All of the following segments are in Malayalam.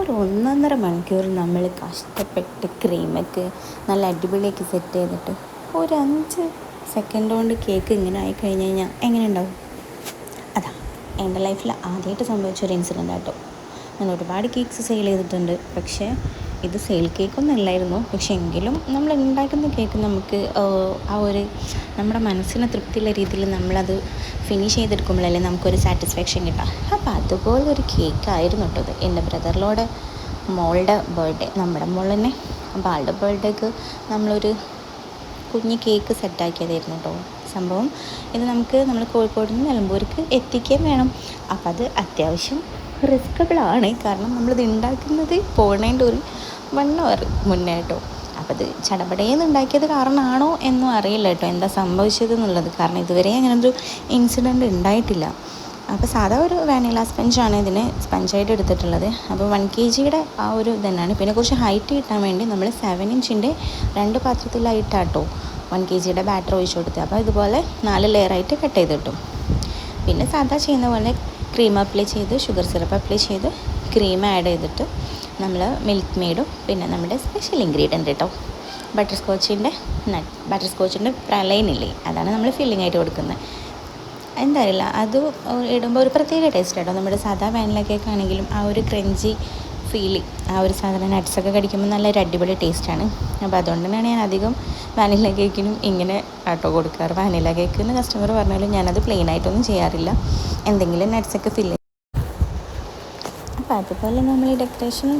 ഒരു ഒന്നൊന്നര മണിക്കൂർ നമ്മൾ കഷ്ടപ്പെട്ട് ക്രീമൊക്കെ നല്ല അടിപൊളിയൊക്കെ സെറ്റ് ചെയ്തിട്ട് ഒരു അഞ്ച് സെക്കൻഡ് കൊണ്ട് കേക്ക് ഇങ്ങനെ ആയി കഴിഞ്ഞ് കഴിഞ്ഞാൽ എങ്ങനെ ഉണ്ടാവും? അതാ എന്റെ ലൈഫിൽ ആദ്യമായിട്ട് സംഭവിച്ച ഒരു ഇൻസിഡന്റ് ആട്ടോ ഞാൻ ഒരുപാട് കേക്ക്സ് സെയിൽ ചെയ്തിട്ടുണ്ട്. പക്ഷേ ഇത് സെയിൽ കേക്കൊന്നും അല്ലായിരുന്നു. പക്ഷെ എങ്കിലും നമ്മൾ ഉണ്ടാക്കുന്ന കേക്ക് നമുക്ക് ആ ഒരു നമ്മുടെ മനസ്സിന് തൃപ്തിയുള്ള രീതിയിൽ നമ്മളത് ഫിനിഷ് ചെയ്തെടുക്കുമ്പോഴല്ലേ നമുക്കൊരു സാറ്റിസ്ഫാക്ഷൻ കിട്ടാം അപ്പോൾ അതുപോലെ ഒരു കേക്കായിരുന്നു കേട്ടോ ഇത്. എന്റെ ബ്രദറിലോടെ മോളുടെ ബർത്ത്ഡേ നമ്മുടെ തന്നെ. അപ്പോൾ ആളുടെ ബർത്ത്ഡേക്ക് നമ്മളൊരു കുഞ്ഞ് കേക്ക് സെറ്റാക്കിയതായിരുന്നു കേട്ടോ സംഭവം. ഇത് നമുക്ക് നമ്മൾ കോഴിക്കോട് നിന്ന് നിലമ്പൂർക്ക് എത്തിക്കുകയും വേണം. അപ്പം അത് അത്യാവശ്യം റിസ്ക്കബിളാണ് കാരണം നമ്മളിത് ഉണ്ടാക്കുന്നത് പോകണേന്റെ ഒരു വൺ അവർ മുന്നേ കേട്ടോ അപ്പോൾ അത് ചടപടയെന്ന് ഉണ്ടാക്കിയത് കാരണമാണോ എന്നും അറിയില്ല കേട്ടോ. എന്താ സംഭവിച്ചത് എന്നുള്ളത്. കാരണം ഇതുവരെ അങ്ങനെ ഒരു ഇൻസിഡന്റ് ഉണ്ടായിട്ടില്ല. അപ്പോൾ സാധാ ഒരു വാനില സ്പഞ്ചാണ് ഇതിന് സ്പഞ്ചായിട്ട് എടുത്തിട്ടുള്ളത്. അപ്പോൾ വൺ കെ ജിയുടെ ആ ഒരു ഇതന്നെയാണ്. പിന്നെ കുറച്ച് ഹൈറ്റ് കിട്ടാൻ വേണ്ടി നമ്മൾ സെവൻ ഇഞ്ചിന്റെ രണ്ട് പാത്രത്തിലായിട്ടാട്ടോ വൺ കെ ജിയുടെ ബാറ്റർ ഒഴിച്ചു കൊടുത്തത്. അപ്പോൾ ഇതുപോലെ നാല് ലെയറായിട്ട് കട്ട് ചെയ്ത് കിട്ടും. പിന്നെ സാധാ ചെയ്യുന്ന പോലെ ക്രീം അപ്ലൈ ചെയ്ത് ഷുഗർ സിറപ്പ് അപ്ലൈ ചെയ്ത് ക്രീം ആഡ് ചെയ്തിട്ട് നമ്മൾ മിൽക്ക് മെയ്ഡും പിന്നെ നമ്മുടെ സ്പെഷ്യൽ ഇൻഗ്രീഡിയന്റ് കേട്ടോ ബട്ടർ സ്കോച്ചിന്റെ നട്ട് ബട്ടർ സ്കോച്ചിന്റെ പ്രലൈനില്ലേ അതാണ് നമ്മൾ ഫില്ലിംഗ് ആയിട്ട് കൊടുക്കുന്നത് എന്താ അറിയില്ല അത് ഇടുമ്പോൾ ഒരു പ്രത്യേക ടേസ്റ്റ് കേട്ടോ നമ്മുടെ സാധാ വാനില കേക്ക് ആണെങ്കിലും ആ ഒരു ക്രഞ്ചി ഫീലിംഗ് ആ ഒരു സാധനം നട്ട്സൊക്കെ കടിക്കുമ്പോൾ നല്ലൊരു അടിപൊളി ടേസ്റ്റാണ് അപ്പോൾ അതുകൊണ്ട് തന്നെയാണ് ഞാൻ അധികം വാനില കേക്കിനും ഇങ്ങനെ ആട്ടോ കൊടുക്കാറ്. വാനില കേക്കിന് കസ്റ്റമർ പറഞ്ഞാലും ഞാനത് പ്ലെയിൻ ആയിട്ടൊന്നും ചെയ്യാറില്ല. എന്തെങ്കിലും നട്ട്സൊക്കെ ഫില്ല് അപ്പോൾ അതുപോലെ നമ്മൾ ഈ ഡെക്കറേഷൻ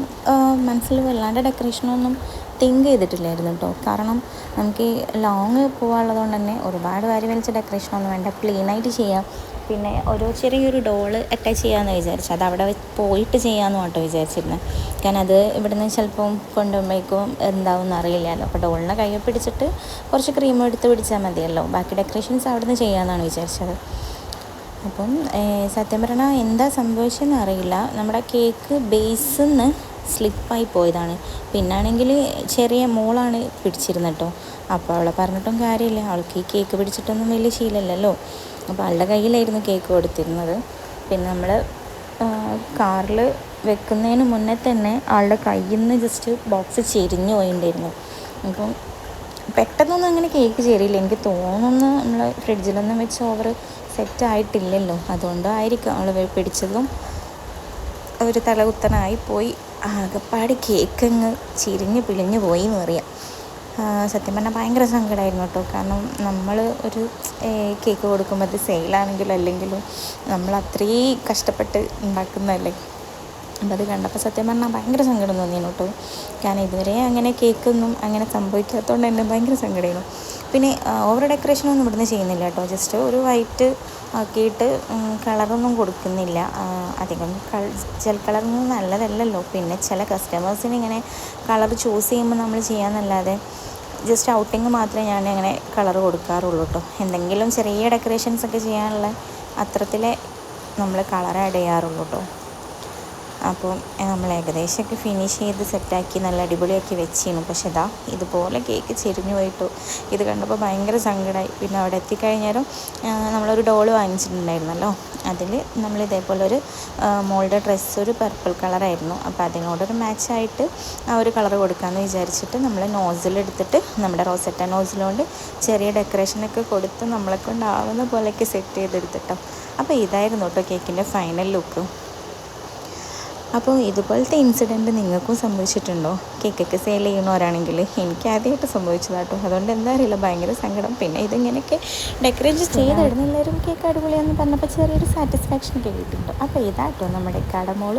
മനസ്സിൽ വല്ലാണ്ട് ഡെക്കറേഷനൊന്നും തിങ്ക് ചെയ്തിട്ടില്ലായിരുന്നു കേട്ടോ കാരണം നമുക്ക് ഈ ലോങ് പോകാനുള്ളതുകൊണ്ട് തന്നെ ഒരുപാട് വാരി വലിച്ച ഡെക്കറേഷനൊന്നും വേണ്ട. ക്ലീനായിട്ട് ചെയ്യാം. പിന്നെ ഓരോ ചെറിയൊരു ഡോൾ അറ്റാച്ച് ചെയ്യാമെന്ന് വിചാരിച്ചു. അത് അവിടെ പോയിട്ട് ചെയ്യാമെന്ന് കേട്ടോ വിചാരിച്ചിരുന്നത് കാരണം അത് ഇവിടുന്ന് ചിലപ്പം കൊണ്ടുപോകുമ്പോഴേക്കും എന്താവും അറിയില്ലല്ലോ. അപ്പോൾ ഡോളിനെ കയ്യിൽ പിടിച്ചിട്ട് കുറച്ച് ക്രീം എടുത്ത് പിടിച്ചാൽ മതിയല്ലോ. ബാക്കി ഡെക്കറേഷൻസ് അവിടെ നിന്ന് ചെയ്യാമെന്നാണ് വിചാരിച്ചത്. അപ്പം സത്യം പറഞ്ഞാൽ എന്താ സംഭവിച്ചതെന്ന് അറിയില്ല. നമ്മുടെ കേക്ക് ബേസിൽ നിന്ന് സ്ലിപ്പായി പോയതാണ്. പിന്നാണെങ്കിൽ ചെറിയ മോളാണ് പിടിച്ചിരുന്നത് കേട്ടോ അപ്പോൾ അവളെ പറഞ്ഞിട്ടും കാര്യമില്ല. അവൾക്ക് ഈ കേക്ക് പിടിച്ചിട്ടൊന്നും വലിയ ശീലമല്ലല്ലോ അപ്പോൾ അവളുടെ കയ്യിലായിരുന്നു കേക്ക് കൊടുത്തിരുന്നത്. പിന്നെ നമ്മൾ കാറിൽ വെക്കുന്നതിന് മുന്നേ തന്നെ ആളുടെ കയ്യിൽ നിന്ന് ജസ്റ്റ് ബോക്സ് ചെരിഞ്ഞു പോയിണ്ടായിരുന്നു. അപ്പം പെട്ടെന്നൊന്നും അങ്ങനെ കേക്ക് ചേരില്ല എനിക്ക് തോന്നുന്നു നമ്മൾ ഫ്രിഡ്ജിലൊന്നും വെച്ച് ഓവർ സെറ്റ് ആയിട്ടില്ലല്ലോ. അതുകൊണ്ടായിരിക്കും അവൾ പിടിച്ചതും ഒരു തലകുത്തനായി പോയി. ആകെപ്പാട് കേക്ക് അങ്ങ് ചിരിഞ്ഞ് പിളിഞ്ഞ് പോയി എന്ന് പറയാം സത്യം പറഞ്ഞാൽ ഭയങ്കര സങ്കടമായിരുന്നു കേട്ടോ. കാരണം നമ്മൾ ഒരു കേക്ക് കൊടുക്കുമ്പോൾ അത് സെയിലാണെങ്കിലും അല്ലെങ്കിലും നമ്മൾ അത്രയും കഷ്ടപ്പെട്ട് ഉണ്ടാക്കുന്നതല്ലേ? അപ്പോൾ അത് കണ്ടപ്പോൾ സത്യം പറഞ്ഞാൽ ഭയങ്കര സങ്കടം തോന്നിയാണ് കേട്ടോ കാരണം ഇതുവരെ അങ്ങനെ കേക്കൊന്നും അങ്ങനെ സംഭവിക്കാത്തതുകൊണ്ട് തന്നെ ഭയങ്കര സങ്കടമായിരുന്നു പിന്നെ ഓവർ ഡെക്കറേഷനൊന്നും ഇവിടുന്ന് ചെയ്യുന്നില്ല കേട്ടോ. ജസ്റ്റ് ഒരു വൈറ്റ് ആക്കിയിട്ട് കളറൊന്നും കൊടുക്കുന്നില്ല. അധികം ജെൽ കളറൊന്നും നല്ലതല്ലല്ലോ. പിന്നെ ചില കസ്റ്റമേഴ്സിന് ഇങ്ങനെ കളർ ചൂസ് ചെയ്യുമ്പോൾ നമ്മൾ ചെയ്യാമെന്നല്ലാതെ ജസ്റ്റ് ഔട്ടിങ് മാത്രമേ ഞാൻ അങ്ങനെ കളർ കൊടുക്കാറുള്ളൂ കേട്ടോ. എന്തെങ്കിലും ചെറിയ ഡെക്കറേഷൻസ് ഒക്കെ ചെയ്യാനുള്ള അത്രത്തിലെ നമ്മൾ കളർ ആഡ് ചെയ്യാറുള്ളൂ കേട്ടോ. അപ്പോൾ നമ്മൾ ഏകദേശമൊക്കെ ഫിനിഷ് ചെയ്ത് സെറ്റാക്കി നല്ല അടിപൊളിയാക്കി വെച്ചിരുന്നു. പക്ഷെ ഇതാ ഇതുപോലെ കേക്ക് ചെരിഞ്ഞു പോയിട്ടു. ഇത് കണ്ടപ്പോൾ ഭയങ്കര സങ്കടമായി പിന്നെ അവിടെ എത്തിക്കഴിഞ്ഞാലും നമ്മളൊരു ഡോൾ വാങ്ങിച്ചിട്ടുണ്ടായിരുന്നല്ലോ. അതിൽ നമ്മൾ ഇതേപോലെ ഒരു മോളുടെ ഡ്രസ്സ് ഒരു പർപ്പിൾ കളറായിരുന്നു അപ്പോൾ അതിനോടൊരു മാച്ചായിട്ട് ആ ഒരു കളർ കൊടുക്കാമെന്ന് വിചാരിച്ചിട്ട് നമ്മൾ നോസിലെടുത്തിട്ട് നമ്മുടെ റോസെറ്റ നോസിലുകൊണ്ട് ചെറിയ ഡെക്കറേഷനൊക്കെ കൊടുത്ത് നമ്മളെ കൊണ്ടാവുന്ന പോലെയൊക്കെ സെറ്റ് ചെയ്തെടുത്തിട്ടോ അപ്പോൾ ഇതായിരുന്നു കേട്ടോ കേക്കിന്റെ ഫൈനൽ ലുക്ക് അപ്പോൾ ഇതുപോലത്തെ ഇൻസിഡന്റ് നിങ്ങൾക്കും സംഭവിച്ചിട്ടുണ്ടോ? കേക്കൊക്കെ സെയിൽ ചെയ്യണവരാണെങ്കിൽ എനിക്ക് ആദ്യമായിട്ട് സംഭവിച്ചതാട്ടോ. അതുകൊണ്ട് എന്താ അറിയില്ല ഭയങ്കര സങ്കടം. പിന്നെ ഇതിങ്ങനെയൊക്കെ ഡെക്കറേറ്റ് ചെയ്തിടുന്ന എല്ലാവരും കേക്ക് അടിപൊളിയാന്ന് പറഞ്ഞപ്പോൾ ചെറിയൊരു സാറ്റിസ്ഫാക്ഷൻ ഒക്കെ കിട്ടിയിട്ടുണ്ട്. അപ്പോൾ ഇതാട്ടോ നമ്മുടെ കടമോൾ.